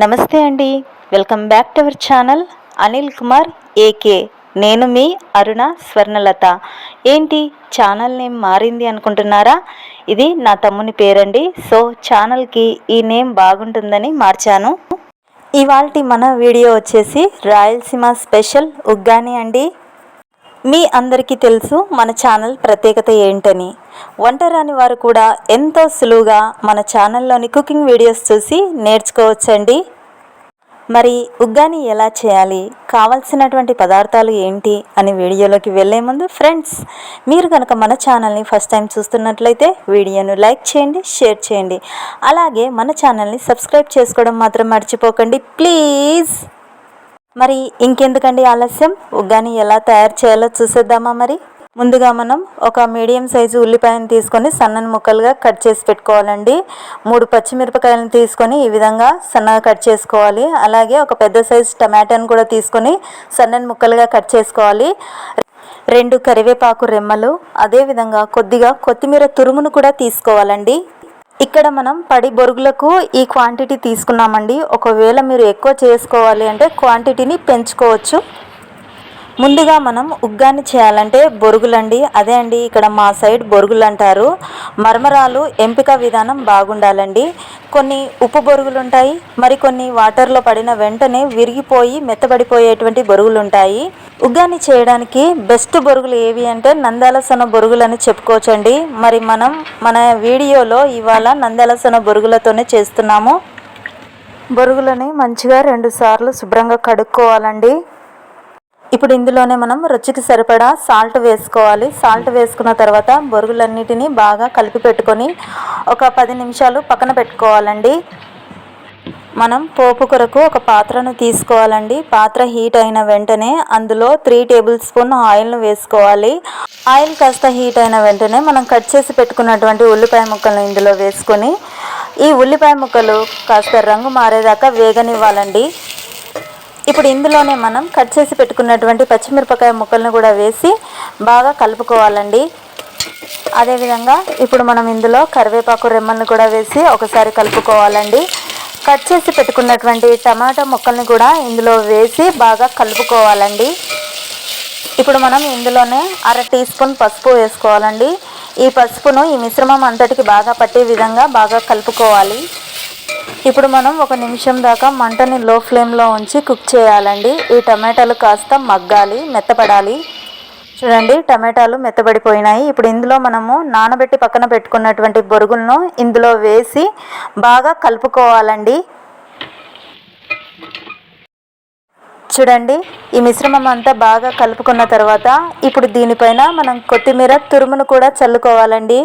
నమస్తే అండి. Welcome back to our channel Anil Kumar AK నేను మీ అరుణ స్వర్ణలత. ఏంటి ఛానల్ నేమ్ మారింది అనుకుంటున్నారా? ఇది నా తమ్ముని పేరండి. సో ఛానల్కి ఈ నేమ్ బాగుంటుందని మార్చాను. ఇవాల్టి మన వీడియో వచ్చేసి రాయలసీమ స్పెషల్ ఉగ్గాని అండి. మీ అందరికీ తెలుసు మన ఛానల్ ప్రత్యేకత ఏంటని. వంట రాని వారు కూడా ఎంతో సులువుగా మన ఛానల్లోని కుకింగ్ వీడియోస్ చూసి నేర్చుకోవచ్చండి. మరి ఉగ్గాని ఎలా చేయాలి కావలసినటువంటి పదార్థాలు ఏంటి అని వీడియోలోకి వెళ్ళే ముందు ఫ్రెండ్స్ మీరు కనుక మన ఛానల్ని ఫస్ట్ టైం చూస్తున్నట్లయితే వీడియోను లైక్ చేయండి షేర్ చేయండి. అలాగే మన ఛానల్ని సబ్స్క్రైబ్ చేసుకోవడం మాత్రం మర్చిపోకండి. ప్లీజ్! మరి ఇంకెందుకండి ఆలస్యం? ఉగ్గాని ఎలా తయారు చేయాలో చూసేద్దామా మరి? ముందుగా మనం ఒక మీడియం సైజు ఉల్లిపాయను తీసుకొని సన్నని ముక్కలుగా కట్ చేసి పెట్టుకోవాలండి. మూడు పచ్చిమిరపకాయలను తీసుకొని ఈ విధంగా సన్నగా కట్ చేసుకోవాలి. అలాగే ఒక పెద్ద సైజు టమాటాను కూడా తీసుకొని సన్నని ముక్కలుగా కట్ చేసుకోవాలి. రెండు కరివేపాకు రెమ్మలు అదేవిధంగా కొద్దిగా కొత్తిమీర తురుమును కూడా తీసుకోవాలండి. ఇక్కడ మనం పడి బొరుగులకు ఈ క్వాంటిటీ తీసుకున్నామండి. ఒకవేళ మీరు ఎక్కువ చేసుకోవాలి అంటే క్వాంటిటీని పెంచుకోవచ్చు. ముందుగా మనం ఉగ్గాని చేయాలంటే బొరుగులండి. అదే అండి ఇక్కడ మా సైడ్ బొరుగులు అంటారు. మర్మరాలు ఎంపిక విధానం బాగుండాలండి. కొన్ని ఉప్పు బొరుగులు ఉంటాయి మరికొన్ని వాటర్లో పడిన వెంటనే విరిగిపోయి మెత్తబడిపోయేటువంటి బొరుగులు ఉంటాయి ఉగ్గాని చేయడానికి బెస్ట్ బొరుగులు ఏవి అంటే నందాలసన బొరుగులు అని చెప్పుకోవచ్చండి. మరి మనం మన వీడియోలో ఇవాళ నందాలసన బొరుగులతోనే చేస్తున్నాము. బొరుగులని మంచిగా రెండు సార్లు శుభ్రంగా కడుక్కోవాలండి. ఇప్పుడు ఇందులోనే మనం రుచికి సరిపడా సాల్ట్ వేసుకోవాలి. సాల్ట్ వేసుకున్న తర్వాత బొరుగులన్నిటినీ బాగా కలిపి పెట్టుకొని ఒక పది నిమిషాలు పక్కన పెట్టుకోవాలండి. మనం పోపు కొరకు ఒక పాత్రను తీసుకోవాలండి. పాత్ర హీట్ అయిన వెంటనే అందులో త్రీ టేబుల్ స్పూన్ ఆయిల్ను వేసుకోవాలి. ఆయిల్ కాస్త హీట్ అయిన వెంటనే మనం కట్ చేసి పెట్టుకున్నటువంటి ఉల్లిపాయ ముక్కలను ఇందులో వేసుకొని ఈ ఉల్లిపాయ ముక్కలు కాస్త రంగు మారేదాకా వేగనివ్వాలండి. ఇప్పుడు ఇందులోనే మనం కట్ చేసి పెట్టుకున్నటువంటి పచ్చిమిరపకాయ ముక్కలను కూడా వేసి బాగా కలుపుకోవాలండి. అదేవిధంగా ఇప్పుడు మనం ఇందులో కరివేపాకు రెమ్మలను కూడా వేసి ఒకసారి కలుపుకోవాలండి. కట్ చేసి పెట్టుకున్నటువంటి టమాటా ముక్కల్ని కూడా ఇందులో వేసి బాగా కలుపుకోవాలండి. ఇప్పుడు మనం ఇందులోనే అర టీ స్పూన్ పసుపు వేసుకోవాలండి. ఈ పసుపును ఈ మిశ్రమం అంతటికి బాగా పట్టే విధంగా బాగా కలుపుకోవాలి. ఇప్పుడు మనం ఒక నిమిషం దాకా మంటని లో ఫ్లేమ్లో ఉంచి కుక్ చేయాలండి. ఈ టమాటాలు కాస్త మగ్గాలి మెత్తపడాలి. చూడండి టమాటాలు మెత్తబడిపోయినాయి. ఇప్పుడు ఇందులో మనము నానబెట్టి పక్కన పెట్టుకున్నటువంటి బొరుగులను ఇందులో వేసి బాగా కలుపుకోవాలండి. చూడండి ఈ మిశ్రమం అంతా బాగా కలుపుకున్న తర్వాత ఇప్పుడు దీనిపైన మనం కొత్తిమీర తురుమును కూడా చల్లుకోవాలండి.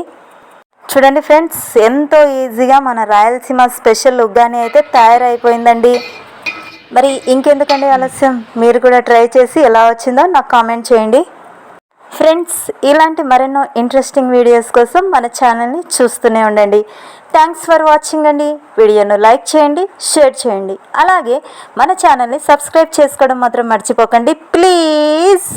చూడండి ఫ్రెండ్స్ ఎంతో ఈజీగా మన రాయలసీమ స్పెషల్ ఉగ్గాని అయితే తయారైపోయిందండి. మరి ఇంకెందుకండి ఆలస్యం? మీరు కూడా ట్రై చేసి ఎలా వచ్చిందో నాకు కామెంట్ చేయండి. ఫ్రెండ్స్ ఇలాంటి మరెన్నో ఇంట్రెస్టింగ్ వీడియోస్ కోసం మన ఛానల్ని చూస్తూనే ఉండండి. థ్యాంక్స్ ఫర్ వాచింగ్ అండి. వీడియోను లైక్ చేయండి షేర్ చేయండి. అలాగే మన ఛానల్ని సబ్స్క్రైబ్ చేసుకోవడం మాత్రం మర్చిపోకండి. ప్లీజ్!